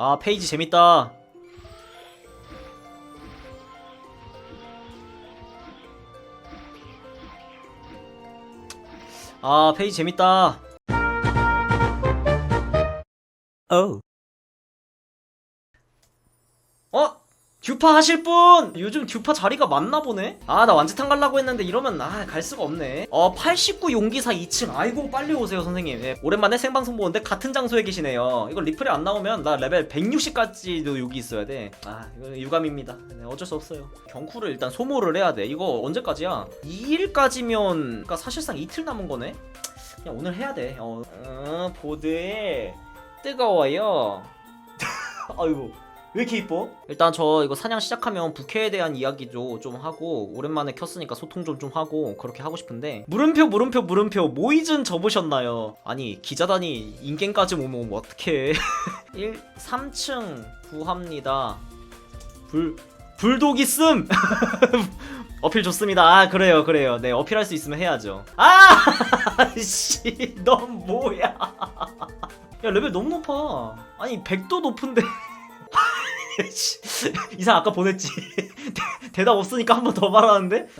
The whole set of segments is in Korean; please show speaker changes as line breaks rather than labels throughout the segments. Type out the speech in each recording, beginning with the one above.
아 페이지 재밌다. 아 페이지 재밌다. 어 어? 듀파 하실 분! 요즘 듀파 자리가 많나 보네? 아, 나 완제탄 가려고 했는데 이러면, 아, 갈 수가 없네. 어, 89 용기사 2층. 아이고, 빨리 오세요, 선생님. 예, 오랜만에 생방송 보는데 같은 장소에 계시네요. 이거 리플이 안 나오면 나 레벨 160까지도 여기 있어야 돼. 아, 이거 유감입니다. 네, 어쩔 수 없어요. 경쿠를 일단 소모를 해야 돼. 이거 언제까지야? 2일까지면, 그니까 사실상 이틀 남은 거네? 그냥 오늘 해야 돼. 어, 어 보드에 뜨거워요. 아이고. 왜 이렇게 이뻐? 일단 저 이거 사냥 시작하면 부캐에 대한 이야기도 좀 하고 오랜만에 켰으니까 소통 좀 좀 하고 그렇게 하고 싶은데 물음표 물음표 물음표 모이즌 접으셨나요? 아니 기자단이 인갱까지 오면 뭐 어떡해. 1 3층 구합니다. 불 불독 있음 어필 좋습니다. 아 그래요 그래요. 네 어필할 수 있으면 해야죠. 아씨 넌 뭐야? 야 레벨 너무 높아. 아니 100도 높은데 이상 아까 보냈지. 대- 대답 없으니까 한 번 더 말하는데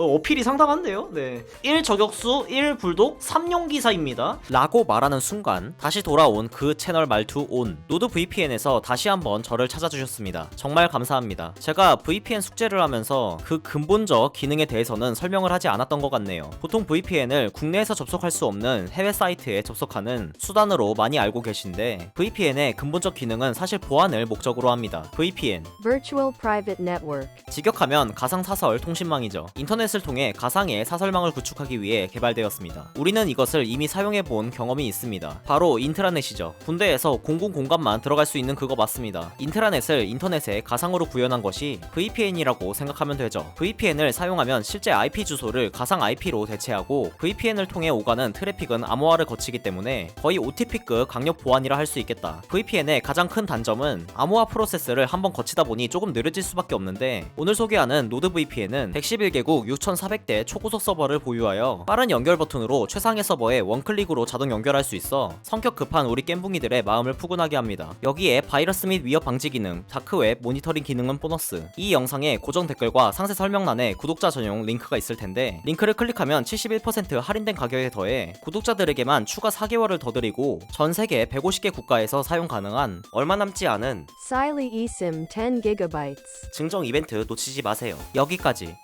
어, 어필이 상당한데요? 네. 1 저격수 1 불독 3용기사입니다. 라고 말하는 순간 다시 돌아온 그 채널 말투 온 노드 VPN에서 다시 한번 저를 찾아주셨습니다. 정말 감사합니다. 제가 VPN 숙제를 하면서 그 근본적 기능에 대해서는 설명을 하지 않았던 것 같네요. 보통 VPN을 국내에서 접속할 수 없는 해외 사이트에 접속하는 수단으로 많이 알고 계신데 VPN의 근본적 기능은 사실 보안을 목적으로 합니다. VPN
Virtual Private Network.
직역하면 가상 사설 통신망이죠. 인터넷 을 통해 가상의 사설망을 구축하기 위해 개발되었습니다. 우리는 이것을 이미 사용해 본 경험이 있습니다. 바로 인트라넷이죠. 군대에서 공공 공간만 들어갈 수 있는 그거 맞습니다. 인트라넷을 인터넷에 가상으로 구현한 것이 VPN이라고 생각하면 되죠. VPN을 사용하면 실제 IP 주소를 가상 IP로 대체하고 VPN을 통해 오가는 트래픽은 암호화를 거치기 때문에 거의 OTP급 강력 보안이라 할 수 있겠다. VPN의 가장 큰 단점은 암호화 프로세스를 한번 거치다 보니 조금 느려질 수밖에 없는데 오늘 소개하는 노드 VPN은 111개국 6,400대 초고속 서버를 보유하여 빠른 연결 버튼으로 최상의 서버에 원클릭으로 자동 연결할 수 있어 성격 급한 우리 겜붕이들의 마음을 푸근하게 합니다. 여기에 바이러스 및 위협 방지 기능, 다크웹 모니터링 기능은 보너스. 이 영상에 고정 댓글과 상세 설명란에 구독자 전용 링크가 있을 텐데 링크를 클릭하면 71% 할인된 가격에 더해 구독자들에게만 추가 4개월을 더 드리고 전 세계 150개 국가에서 사용 가능한 얼마 남지 않은
Siley eSIM 10 gigabytes.
증정 이벤트 놓치지 마세요. 여기까지.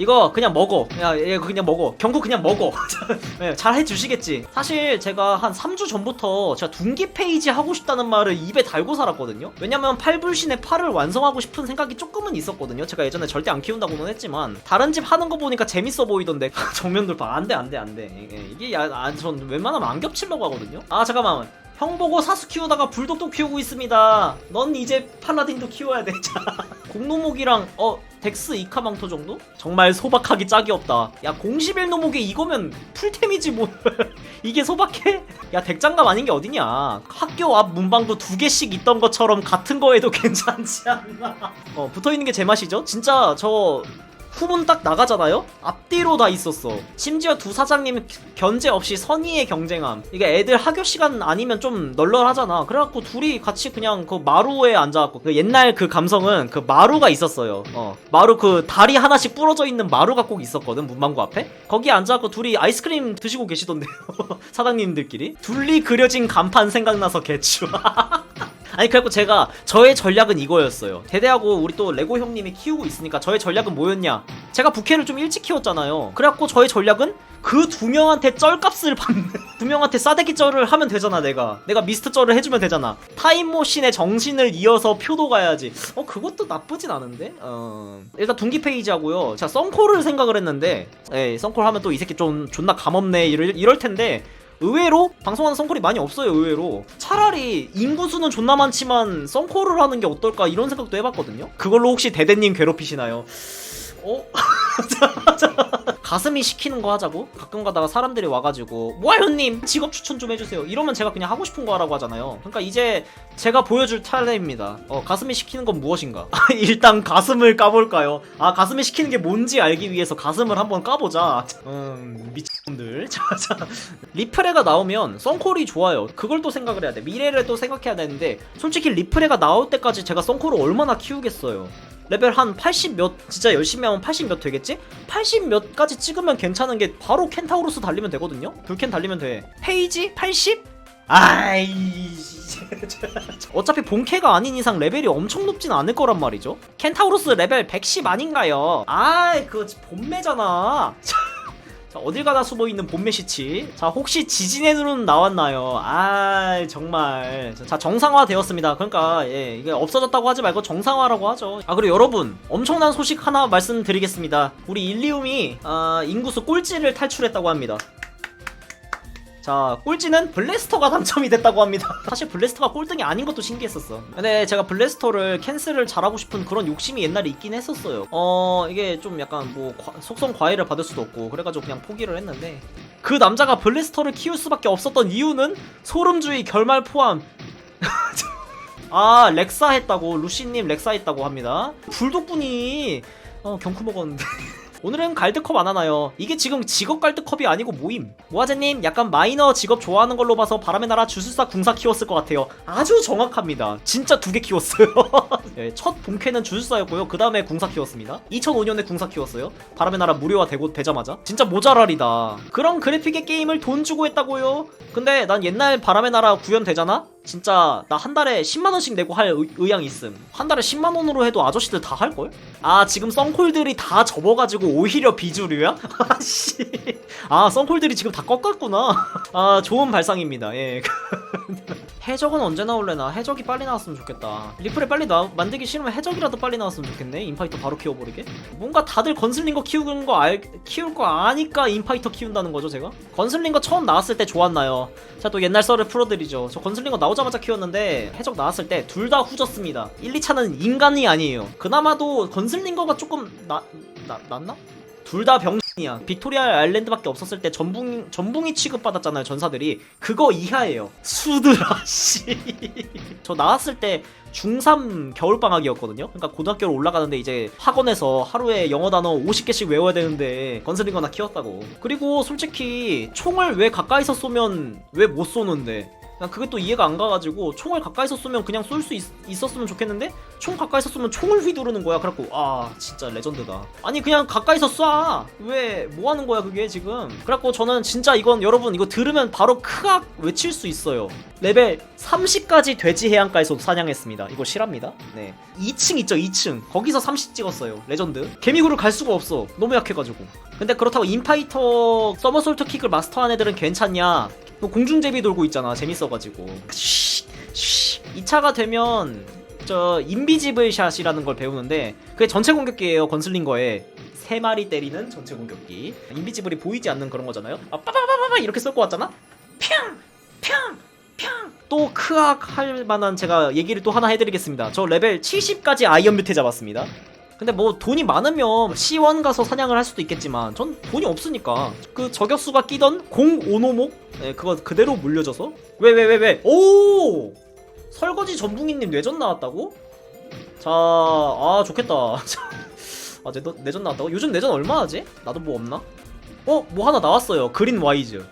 이거 그냥 먹어. 야, 이거 그냥 먹어. 경고 그냥 먹어. 네, 잘 해주시겠지. 사실 제가 한 3주 전부터 제가 둔기 페이지 하고 싶다는 말을 입에 달고 살았거든요. 왜냐면 팔불신의 팔을 완성하고 싶은 생각이 조금은 있었거든요. 제가 예전에 절대 안 키운다고는 했지만 다른 집 하는 거 보니까 재밌어 보이던데 정면 돌파 안돼 안돼 안돼 이게 야, 아, 전 웬만하면 안 겹치려고 하거든요. 아 잠깐만. 형 보고 사수 키우다가 불독도 키우고 있습니다. 넌 이제 팔라딘도 키워야 돼. 자, 공노목이랑 어 덱스 이카망토 정도? 정말 소박하기 짝이 없다. 야 공시빌 노목에 이거면 풀템이지 뭐. 이게 소박해? 야 덱장갑 아닌 게 어디냐? 학교 앞 문방구 두 개씩 있던 것처럼 같은 거에도 괜찮지 않나? 어 붙어 있는 게 제 맛이죠. 진짜 저 후문 딱 나가잖아요? 앞뒤로 다 있었어. 심지어 두 사장님 견제 없이 선의의 경쟁함. 이게 애들 학교 시간 아니면 좀 널널하잖아. 그래갖고 둘이 같이 그냥 그 마루에 앉아갖고 그 옛날 그 감성은 그 마루가 있었어요. 어. 마루 그 다리 하나씩 부러져 있는 마루가 꼭 있었거든 문방구 앞에. 거기에 앉아갖고 둘이 아이스크림 드시고 계시던데요. 사장님들끼리. 둘리 그려진 간판 생각나서 개추. 아니 그래갖고 제가 저의 전략은 이거였어요. 대대하고 우리 또 레고 형님이 키우고 있으니까 저의 전략은 뭐였냐? 제가 부캐를 좀 일찍 키웠잖아요. 그래갖고 저의 전략은 그 두 명한테 쩔값을 받는 두 명한테 싸대기 쩔을 하면 되잖아 내가. 내가 미스트 쩔을 해주면 되잖아. 타임머신의 정신을 이어서 표도 가야지. 어 그것도 나쁘진 않은데? 어. 일단 둔기 페이지 하고요. 자 썬콜을 생각을 했는데 에이 썬콜 하면 또 이 새끼 좀 존나 감없네. 이럴, 이럴 텐데 의외로 방송하는 썬콜이 많이 없어요 의외로 차라리 인구수는 존나 많지만 썬콜을 하는 게 어떨까 이런 생각도 해봤거든요 그걸로 혹시 대대님 괴롭히시나요? 어? 가슴이 시키는 거 하자고? 가끔 가다가 사람들이 와가지고 뭐하요님 직업 추천 좀 해주세요 이러면 제가 그냥 하고 싶은 거 하라고 하잖아요 그러니까 이제 제가 보여줄 차례입니다 어 가슴이 시키는 건 무엇인가 일단 가슴을 까볼까요? 아 가슴이 시키는 게 뭔지 알기 위해서 가슴을 한번 까보자 음 미치 들 자, 자. 리프레가 나오면 썬콜이 좋아요. 그걸 또 생각을 해야 돼. 미래를 또 생각해야 되는데 솔직히 리프레가 나올 때까지 제가 썬콜을 얼마나 키우겠어요. 레벨 한 80 몇 진짜 열심히 하면 80 몇 되겠지? 80 몇까지 찍으면 괜찮은 게 바로 켄타우로스 달리면 되거든요. 불켄 달리면 돼. 페이지 80? 아이 어차피 본캐가 아닌 이상 레벨이 엄청 높진 않을 거란 말이죠. 켄타우로스 레벨 110 아닌가요? 아이 그거 본매잖아. 자 어딜 가나 숨어 있는 본매 시치. 자 혹시 눈은 나왔나요? 아 정말. 자 정상화 되었습니다. 그러니까 예 이게 없어졌다고 하지 말고 정상화라고 하죠. 아 그리고 여러분 엄청난 소식 하나 말씀드리겠습니다. 우리 일리움이 아, 인구수 꼴찌를 탈출했다고 합니다. 자 꼴찌는 블래스터가 당첨이 됐다고 합니다. 사실 블래스터가 꼴등이 아닌 것도 신기했었어. 근데 제가 블래스터를 캔슬을 잘하고 싶은 그런 욕심이 옛날에 있긴 했었어요. 어 이게 좀 약간 뭐 과- 속성 과외를 받을 수도 없고 그래가지고 그냥 포기를 했는데 그 남자가 블래스터를 키울 수밖에 없었던 이유는 소름주의 결말 포함. 아 렉사 했다고 루시님 렉사 했다고 합니다. 불독분이 어 경쿠 먹었는데 오늘은 갈드컵 안 하나요? 이게 지금 직업 갈드컵이 아니고 모임. 모아제님 약간 마이너 직업 좋아하는 걸로 봐서 바람의 나라 주술사 궁사 키웠을 것 같아요. 아주 정확합니다. 진짜 두 개 키웠어요. 네, 첫 본캐는 주술사였고요. 그 다음에 궁사 키웠습니다. 2005년에 궁사 키웠어요. 바람의 나라 무료화 되고 되자마자 진짜 모자랄이다. 그런 그래픽의 게임을 돈 주고 했다고요? 근데 난 옛날 바람의 나라 구현 되잖아? 진짜 나 한 달에 10만 원씩 내고 할 의, 의향 있음. 한 달에 10만 원으로 해도 아저씨들 다 할 걸? 아 지금 썬콜들이 다 접어가지고 오히려 비주류야? 아씨. 아 썬콜들이 지금 다 꺾었구나. 아 좋은 발상입니다. 예. 해적은 언제 나올래나? 해적이 빨리 나왔으면 좋겠다. 리플에 빨리 나, 만들기 싫으면 해적이라도 빨리 나왔으면 좋겠네. 인파이터 바로 키워버리게. 뭔가 다들 건슬링거 키우는 거 알, 키울 거 아니까 인파이터 키운다는 거죠, 제가? 건슬링거 처음 나왔을 때 좋았나요? 자, 또 옛날 썰을 풀어드리죠. 저 건슬링거 나오자마자 키웠는데 해적 나왔을 때 둘 다 후졌습니다. 1, 2차는 인간이 아니에요. 그나마도 건슬링거가 조금 나, 나, 낫나? 둘 다 병이야. 빅토리아 아일랜드밖에 없었을 때 전붕 전붕이 취급받았잖아요 전사들이. 그거 이하예요. 수드라 씨. 저 나왔을 때 중3 겨울방학이었거든요. 그러니까 고등학교로 올라가는데 이제 학원에서 하루에 영어 단어 50개씩 외워야 되는데 건슬링거나 키웠다고. 그리고 솔직히 총을 왜 가까이서 쏘면 왜 못 쏘는데? 난 그게 또 이해가 안 가가지고 총을 가까이서 쏘면 그냥 쏠 수 있었으면 좋겠는데 총 가까이서 쏘면 총을 휘두르는 거야. 그래갖고 아 진짜 레전드다. 아니 그냥 가까이서 쏴. 왜 뭐 하는 거야 그게 지금? 그래갖고 저는 진짜 이건 여러분 이거 들으면 바로 크악 외칠 수 있어요. 레벨 30까지 돼지 해안가에서 사냥했습니다. 이거 실합니다. 네. 2층 있죠 2층. 거기서 30 찍었어요. 레전드. 개미굴을 갈 수가 없어. 너무 약해가지고. 근데 그렇다고 인파이터 서머솔트 킥을 마스터한 애들은 괜찮냐? 뭐 공중제비 돌고 있잖아 재밌어가지고. 2차가 되면 저 인비지블 샷이라는 걸 배우는데 그게 전체 공격기예요 건슬링거에. 세 마리 때리는 전체 공격기. 인비지블이 보이지 않는 그런 거잖아요. 아 빠바바바바 이렇게 쏠 것 같잖아? 뿅뿅뿅또 크악 할 만한 제가 얘기를 또 하나 해드리겠습니다. 저 레벨 70까지 아이언 뮤테 잡았습니다 근데 뭐 돈이 많으면 C1 가서 사냥을 할 수도 있겠지만 전 돈이 없으니까 그 저격수가 끼던 05노목 네, 그거 그대로 물려줘서 왜 왜 왜 왜 오 설거지 전붕이님 뇌전 나왔다고? 자, 아 좋겠다. 아 내, 내전 나왔다고? 요즘 내전 얼마 하지? 나도 뭐 없나? 어? 뭐 하나 나왔어요. 그린 와이즈.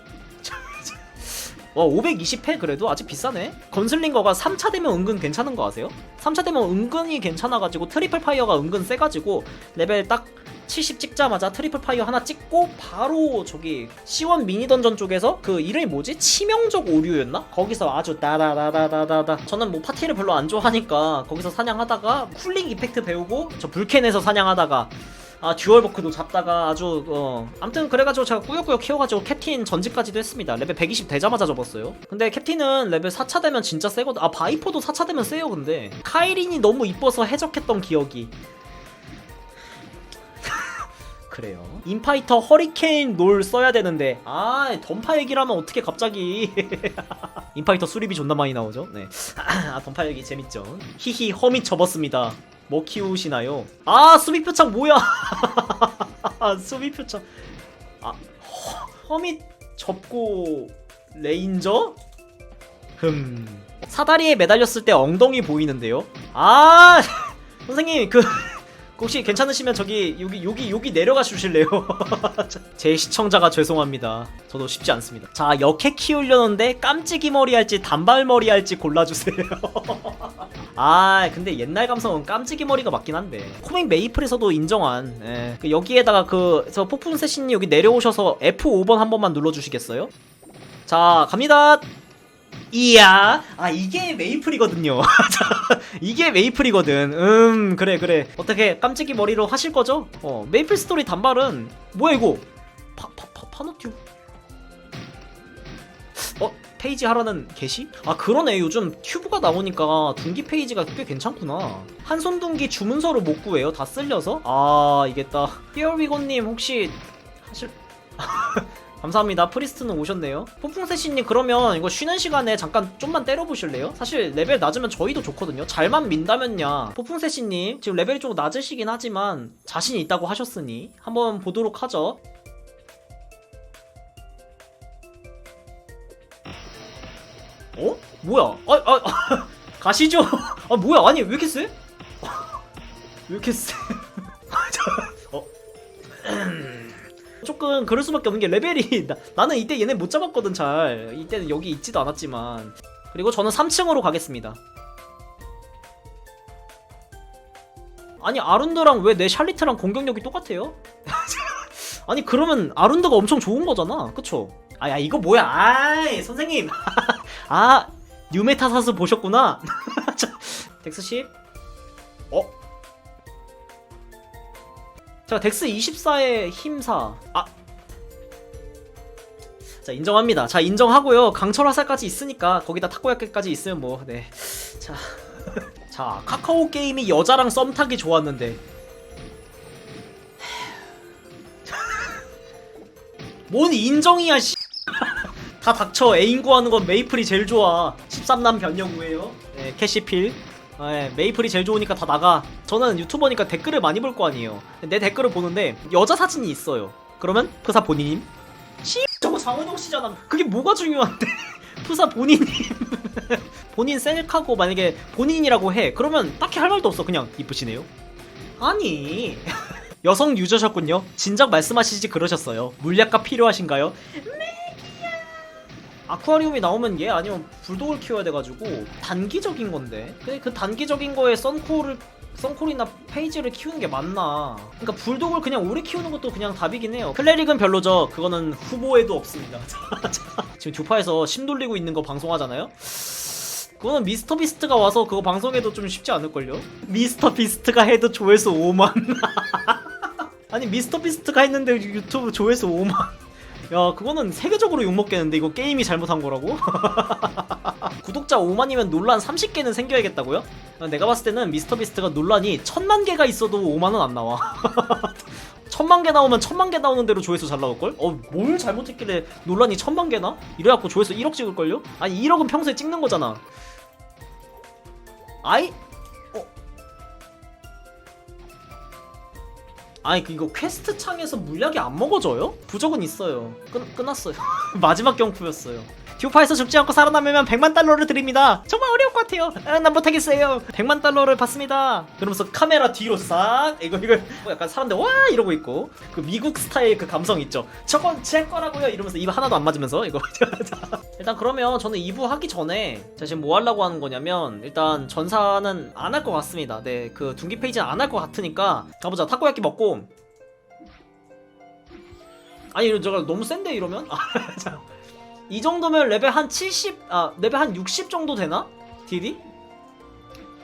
와 520회 그래도 아직 비싸네 건슬링거가 3차 되면 은근 괜찮은 거 아세요? 3차 되면 은근히 괜찮아가지고 트리플 파이어가 은근 세가지고 레벨 딱 70 찍자마자 트리플 파이어 하나 찍고 바로 저기 C1 미니 던전 쪽에서 그 이름이 뭐지? 치명적 오류였나? 거기서 아주 다다다다다다다 저는 뭐 파티를 별로 안 좋아하니까 거기서 사냥하다가 쿨링 이펙트 배우고 저 불캔에서 사냥하다가 아 듀얼 버크도 잡다가 아주 어 아무튼 그래가지고 제가 꾸역꾸역 키워가지고 캡틴 전직까지도 했습니다. 레벨 120 되자마자 접었어요. 근데 캡틴은 레벨 4차 되면 진짜 세거든. 아 바이퍼도 4차 되면 세요 근데. 카이린이 너무 이뻐서 해적했던 기억이. 그래요. 인파이터 허리케인 롤 써야 되는데. 아 던파 얘기를 하면 어떻게 갑자기. 인파이터 수리비 존나 많이 나오죠? 네. 아, 던파 얘기 재밌죠? 히히 허밋 접었습니다 뭐 키우시나요? 아 수비 표창 뭐야? 수비 표창 아 허, 허밋 접고 레인저? 흠 사다리에 매달렸을 때 엉덩이 보이는데요? 아 선생님 그 혹시 괜찮으시면 저기 여기 여기 여기 내려가 주실래요? 제 시청자가 죄송합니다. 저도 쉽지 않습니다. 자 역해 키우려는데 깜찍이 머리 할지 단발 머리 할지 골라주세요. 아 근데 옛날 감성은 깜찍이 머리가 맞긴 한데 코믹 메이플에서도 인정한 예. 그 여기에다가 그저 폭풍 세신님 여기 내려오셔서 F5번 한 번만 눌러주시겠어요? 자 갑니다. 이야. 아 이게 메이플이거든요. 자, 이게 메이플이거든. 음 그래 그래. 어떻게 깜찍이 머리로 하실 거죠? 어 메이플 스토리 단발은 뭐야 이거? 파, 파, 파, 파노튜브 어? 페이지 하라는 게시? 아 그러네. 요즘 튜브가 나오니까 둔기 페이지가 꽤 괜찮구나. 한손 둔기 주문서를 못 구해요? 다 쓸려서? 아 이겠다 히어위고님 혹시 하실... 감사합니다. 프리스트는 오셨네요. 폭풍세씨님 그러면 이거 쉬는 시간에 잠깐 좀만 때려보실래요? 사실 레벨 낮으면 저희도 좋거든요. 잘만 민다면야. 폭풍세씨님 지금 레벨이 좀 낮으시긴 하지만 자신이 있다고 하셨으니 한번 보도록 하죠. 어? 뭐야? 아, 아, 아 가시죠. 아 뭐야? 아니 왜 이렇게 세? 왜 이렇게 세? 저, 어. 조금 그럴 수밖에 없는 게 레벨이 나, 나는 이때 얘네 못 잡았거든 잘. 이때는 여기 있지도 않았지만. 그리고 저는 3층으로 가겠습니다. 아니 아룬드랑 왜 내 샬리트랑 공격력이 똑같아요? 아니 그러면 아룬드가 엄청 좋은 거잖아. 그쵸? 아야 이거 뭐야? 아이 선생님. 아 뉴메타사스 보셨구나. 자, 덱스씨 어? 자, 덱스 24의 힘사. 아. 자, 인정합니다. 자, 인정하고요. 강철 화살까지 있으니까 거기다 타코야끼까지 있으면 뭐, 네. 자. 자, 카카오 게임이 여자랑 썸 타기 좋았는데. 뭔 인정이야, 씨. 다 닥쳐. 애인 구하는 건 메이플이 제일 좋아. 13남 변여구예요. 네, 캐시필. 아, 예, 메이플이 제일 좋으니까 다 나가. 저는 유튜버니까 댓글을 많이 볼 거 아니에요. 내 댓글을 보는데 여자 사진이 있어요. 그러면 프사 본인님? 씨, 저거 장원영 씨잖아. 그게 뭐가 중요한데? 프사 본인님. 본인 셀카고 만약에 본인이라고 해. 그러면 딱히 할 말도 없어. 그냥 이쁘시네요. 아니. 여성 유저셨군요. 진작 말씀하시지 그러셨어요. 물약가 필요하신가요? 아쿠아리움이 나오면 얘 아니면 불독을 키워야 돼가지고 단기적인 건데. 근데 그 단기적인 거에 썬코를 썬콜이나 페이지를 키우는 게 맞나. 그러니까 불독을 그냥 오래 키우는 것도 그냥 답이긴 해요. 클레릭은 별로죠. 그거는 후보에도 없습니다. 지금 듀파에서 심 돌리고 있는 거 방송하잖아요? 그거는 미스터 비스트가 와서 그거 방송해도 좀 쉽지 않을걸요? 미스터 비스트가 해도 조회수 5만. 아니 미스터 비스트가 했는데 유튜브 조회수 5만 야 그거는 세계적으로 욕먹겠는데 이거 게임이 잘못한 거라고? 구독자 5만이면 논란 30개는 생겨야겠다고요? 내가 봤을 때는 미스터비스트가 논란이 천만 개가 있어도 5만원 안 나와 천만 개 나오면 천만 개 나오는 대로 조회수 잘 나올걸? 어 뭘 잘못했길래 논란이 천만 개나? 이래갖고 조회수 1억 찍을걸요? 아니 1억은 평소에 찍는 거잖아 아이 아니 그 이거 퀘스트 창에서 물약이 안 먹어져요? 부적은 있어요. 끝 끝났어요. 마지막 경쿠였어요. 듀파에서 죽지 않고 살아남으면 100만 달러를 드립니다. 정말 어려울 것 같아요. 아, 난 못하겠어요. 100만 달러를 받습니다. 그러면서 카메라 뒤로 싹 이거 이거 뭐 약간 사람들 와 이러고 있고 그 미국 스타일 그 감성 있죠. 저건 제 거라고요. 이러면서 입 하나도 안 맞으면서 이거 일단 그러면 저는 2부 하기 전에 제가 지금 뭐 하려고 하는 거냐면 일단 전사는 안 할 것 같습니다. 네, 그 둔기 페이지는 안 할 것 같으니까 가보자. 타코야끼 먹고 아니 이거 저가 너무 센데 이러면? 아, 자. 이 정도면 레벨 한 70, 아 레벨 한 60 정도 되나? 딜이?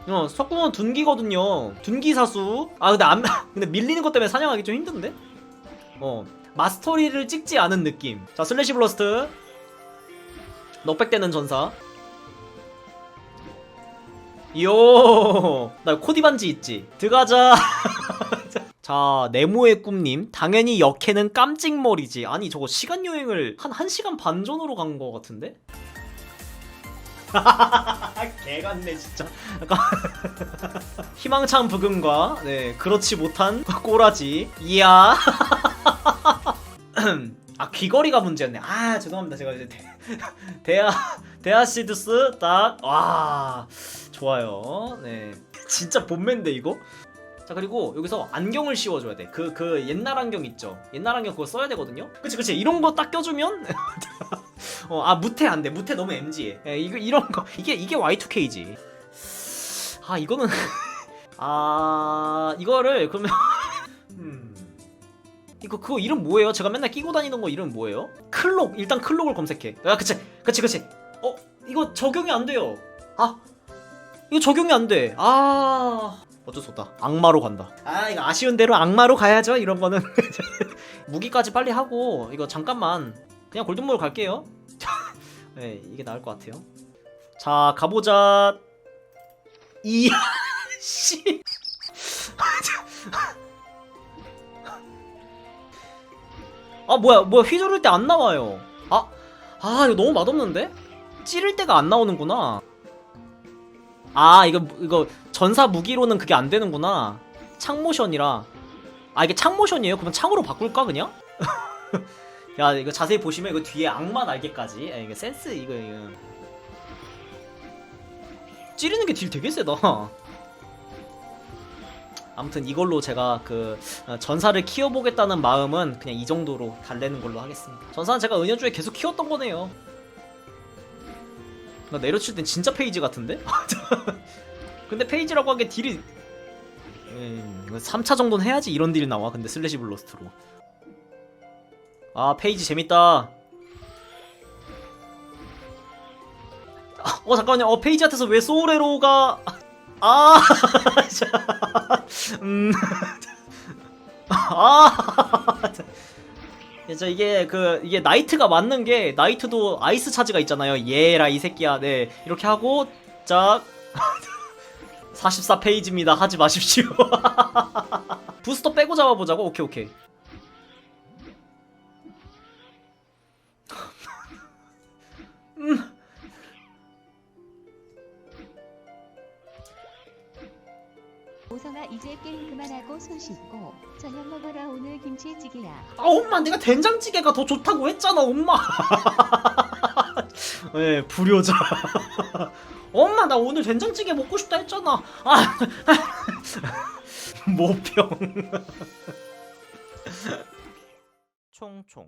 어 석궁은 둔기거든요. 둔기 사수. 아 근데 안 근데 밀리는 것 때문에 사냥하기 좀 힘든데? 어 마스터리를 찍지 않은 느낌. 자 슬래시 블러스트. 넉백되는 전사. 이요 나 코디 반지 있지. 들어가자 자 네모의 꿈님. 당연히 역해는 깜찍머리지. 아니 저거 시간여행을 한 1시간 반 전으로 간 거 같은데? 개 같네 진짜. 약간 희망찬 부금과 네 그렇지 못한 꼬라지. 이야. 아 귀걸이가 문제였네. 아 죄송합니다. 제가 이제 대, 대하 대하시드스 딱 와 좋아요. 네. 진짜 본맨데 이거 자 그리고 여기서 안경을 씌워줘야 돼. 그그 옛날 안경 있죠. 옛날 안경 그거 써야 되거든요. 그치 그치 이런 거 딱 껴주면 어 아 무태 안 돼. 무태 너무 MG해. 예, 이거 이런 거 이게 이게 Y2K지. 아 이거는 아 이거를 그러면 음. 이거 그거 이름 뭐예요? 제가 맨날 끼고 다니던 거 이름 뭐예요? 클록 일단 클록을 검색해. 아 그치 그치 그치. 어 이거 적용이 안 돼요. 아 이거 적용이 안 돼. 아 어쩔 수 없다. 악마로 간다. 아 이거 아쉬운 대로 악마로 가야죠. 이런 거는 무기까지 빨리 하고 이거 잠깐만 그냥 골든몰 갈게요. 네 이게 나을 것 같아요. 자 가보자. 이야 씨. 아 뭐야 뭐야 휘두를 때안 나와요. 아, 아 이거 너무 맛없는데? 찌를 때가 안 나오는구나. 아 이거 이거 전사 무기로는 그게 안 되는구나. 창 모션이라. 아 이게 창 모션이에요? 그러면 창으로 바꿀까 그냥? 야 이거 자세히 보시면 이거 뒤에 악마 날개까지. 야, 이거 센스 이거 이거. 찌르는 게 딜 되게 세다. 아무튼 이걸로 제가 그 어, 전사를 키워보겠다는 마음은 그냥 이 정도로 달래는 걸로 하겠습니다. 전사는 제가 은연중에 계속 키웠던 거네요. 나 내려칠 땐 진짜 페이지 같은데? 근데 페이지라고 한게 딜이 음, 3차 정도는 해야지 이런 딜이 나와 근데 슬래시 블러스트로 아 페이지 재밌다 아, 어 잠깐만요 어 페이지 같아서 왜 소울에로가 아 자, 음. 아. 저 이게 그 이게 나이트가 맞는 게 나이트도 아이스 차지가 있잖아요. 얘라 이 새끼야. 네. 이렇게 하고 짝 44페이지입니다. 하지 마십시오. 부스터 빼고 잡아 보자고. 오케이, 오케이.
이제 게임 그만하고 손 씻고 저녁 먹어라 오늘 김치찌개야.
아 엄마 내가 된장찌개가 더 좋다고 했잖아 엄마. 예 불효자. 엄마 나 오늘 된장찌개 먹고 싶다 했잖아. 아 모평 총총